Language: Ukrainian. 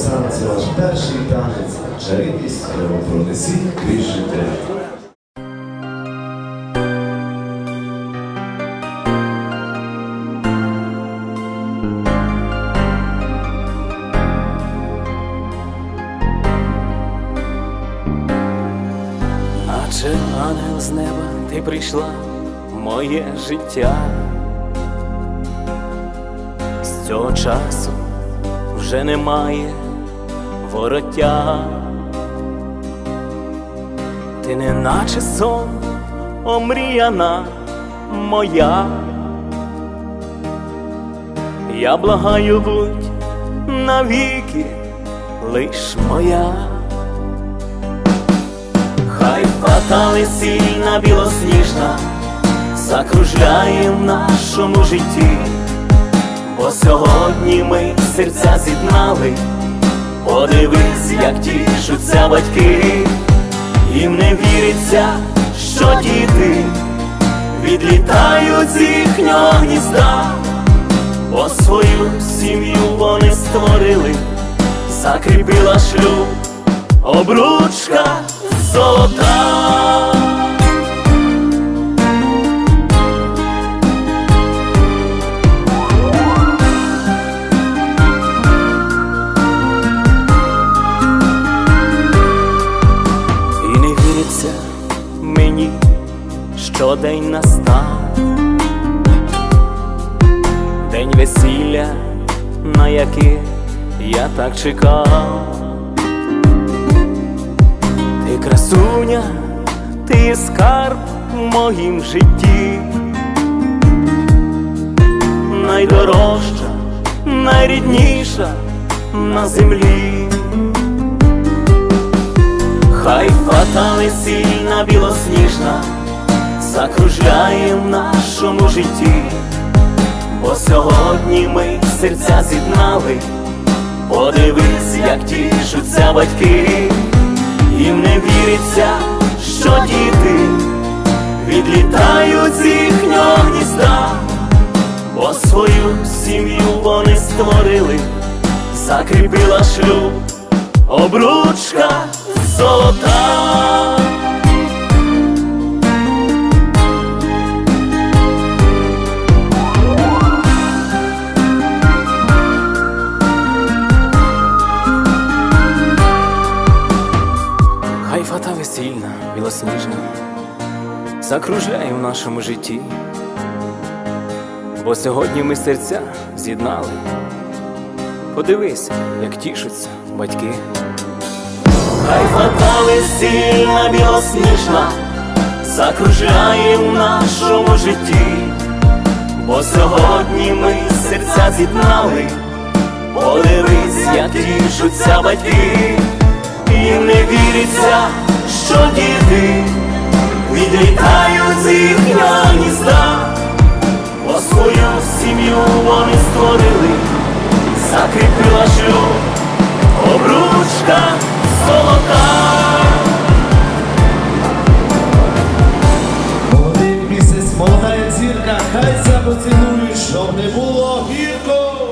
Оксана, це ваш перший танець. Чарівність його пронесіть крізь життя. Наче ангел з неба ти прийшла в моє життя. З цього часу вже немає вороття. Ти не наче сон, омріяна моя. Я благаю будь навіки лиш моя. Хай фатали сильна білосніжна закружляє в нашому житті, бо сьогодні ми серця з'єднали, подивись, як тішуться батьки, їм не віриться, що діти відлітають з їхнього гнізда, бо свою сім'ю вони створили, закріпила шлюб. Обручка золота. Мені, що день настав, день весілля, на який я так чекав. Ти красуня, ти скарб в моїм житті, найдорожча, найрідніша на землі. Хай фатали сильна білосніжна закружляє в нашому житті, бо сьогодні ми серця з'єднали, подивись, як тішуться батьки, їм не віриться, що діти відлітають з їхнього гнізда, бо свою сім'ю вони створили, закріпила шлюб, обручка золота. Хай фата весільна, білосніжна, закружляє в нашому житті, бо сьогодні ми серця з'єднали. Подивись, як тішуться батьки. Хай фата весільна, білосніжна, закружляє в нашому житті, бо сьогодні ми серця з'єднали. Подивись, як тішуться батьки, їм не віриться, що діти відлітають з їхнього гнізда, бо свою сім'ю вони створили, закріпила шлюб, обручка золота. Молодий місяць, молода зірка, хай запоцілуєш, щоб не було гірко.